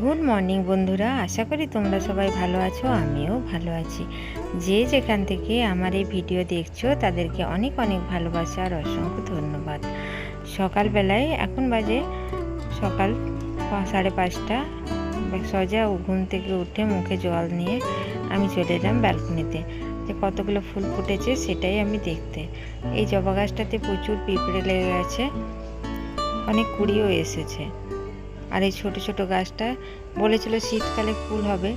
Good morning বন্ধুরা। আশা করি তোমরা সবাই ভালো আছো, আমিও ভালো আছি। যে যেখান থেকে আমার এই ভিডিও দেখছ, তাদেরকে অনেক অনেক ভালোবাসা আর অসংখ্য ধন্যবাদ। সকালবেলায় এখন বাজে সকাল সাড়ে পাঁচটা। সজা ঘুম থেকে উঠে মুখে জল নিয়ে আমি চলে এলাম ব্যালকনিতে। যে কতগুলো ফুল ফুটেছে সেটাই আমি দেখতে। এই জবা গাছটাতে প্রচুর পিঁপড়ে লেগে গেছে অনেক কুড়িও এসেছে। আর এই ছোট ছোট গাছটা বলেছিল শীতকালে ফুল হবে,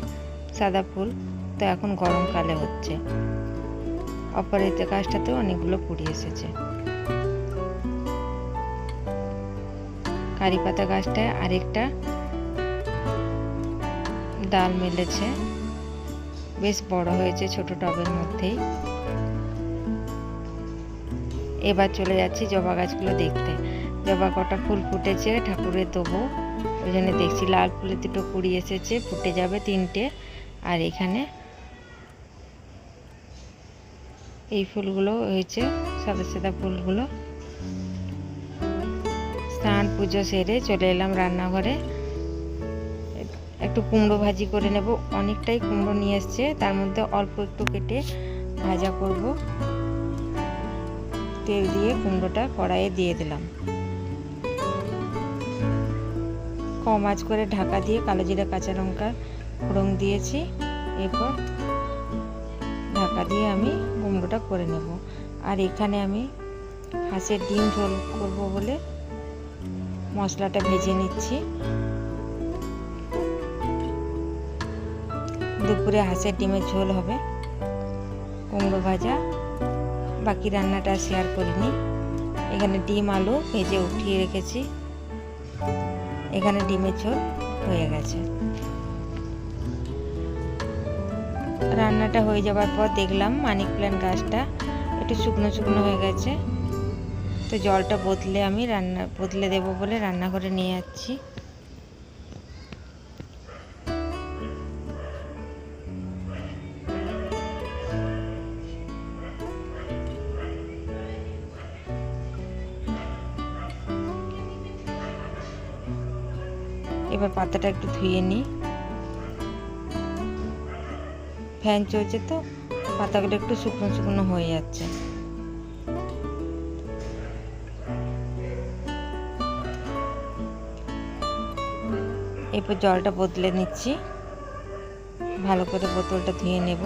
সাদা ফুল, তো এখন গরমকালে হচ্ছে। অপরাজিত গাছটাতেও অনেকগুলো কুড়ি এসেছে। কারি পাতা গাছটায় আরেকটা ডাল মেলেছে। বেশ বড় হয়েছে ছোট টবের মধ্যেই। এবার চলে যাচ্ছি জবা গাছগুলো দেখতে। জবা কটা ফুল ফুটেছে, ঠাকুরের দেবো। ওই জন্য দেখছি, লাল ফুলের দুটো কুড়ি এসেছে, ফুটে যাবে তিনটে। আর এখানে এই ফুলগুলো হয়েছে, সাদা সাদা ফুলগুলো। স্নান, পুজো সেরে চলে এলাম রান্নাঘরে। একটু কুমড়ো ভাজি করে নেব, অনেকটাই কুমড়ো নিয়ে এসছে, তার মধ্যে অল্প একটু কেটে ভাজা করব। তেল দিয়ে কুমড়োটা কড়াইয়ে দিয়ে দিলাম। কম আঁচ করে ঢাকা দিয়ে কালো জিরা, কাঁচা লঙ্কা ফোড়ন দিয়েছি। এরপর ঢাকা দিয়ে আমি কুমড়োটা করে নেব। আর এখানে আমি হাঁসের ডিম ঝোল করব বলে মশলাটা ভেজে নিচ্ছি। দুপুরে হাঁসের ডিমের ঝোল হবে। কুমড়ো ভাজা। বাকি রান্নাটা শেয়ার করিনি। এখানে ডিম, আলু ভেজে উঠিয়ে রেখেছি। এখানে ডিমের ঝোল হয়ে গেছে। রান্নাটা হয়ে যাবার পর দেখলাম মানিক প্ল্যান্ট গাছটা একটু শুকনো শুকনো হয়ে গেছে। তো জলটা বদলে আমি রান্না, বদলে দেবো বলে রান্না করে নিয়ে যাচ্ছি। এবার পাতাটা একটু ধুয়ে নিই। ফ্যান চলছে তো, পাতাগুলো একটু শুকনো শুকনো হয়ে যাচ্ছে। এরপর জলটা বদলে নিচ্ছি। ভালো করে বোতলটা ধুয়ে নেব।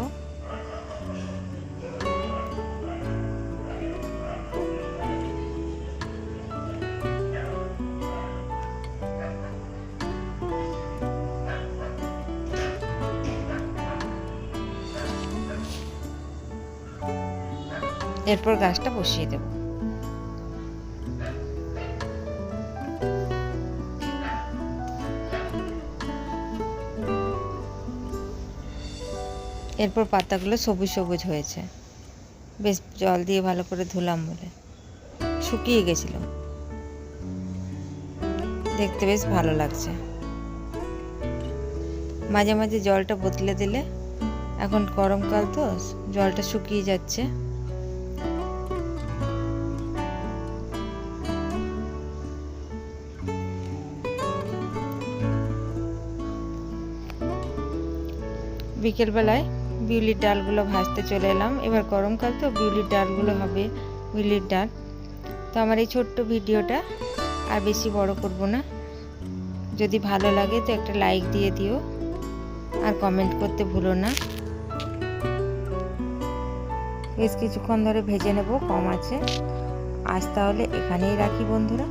এরপর গাছটা বসিয়ে দেব। এরপর পাতাগুলো সবুজ সবুজ হয়েছে। বেশ জল দিয়ে ভালো করে ধুলাম বলে। শুকিয়ে গেছিল। দেখতে বেশ ভালো লাগছে। মাঝে মাঝে জলটা বদলে দিলে, এখন গরমকাল তো, জলটা শুকিয়ে যাচ্ছে। বিকেলবেলায় বিউলির ডালগুলো ভাজতে চলে এলাম। এবার গরমকাল তো, বিউলির ডালগুলো হবে বিউলির ডাল। তো আমার এই ছোট্ট ভিডিওটা আর বেশি বড় করব না। যদি ভালো লাগে তো একটা লাইক দিয়ে দিও আর কমেন্ট করতে ভুলো না। বেশ কিছুক্ষণ ধরে ভেজে নেব, কম আছে। আজ তাহলে এখানেই রাখি বন্ধুরা।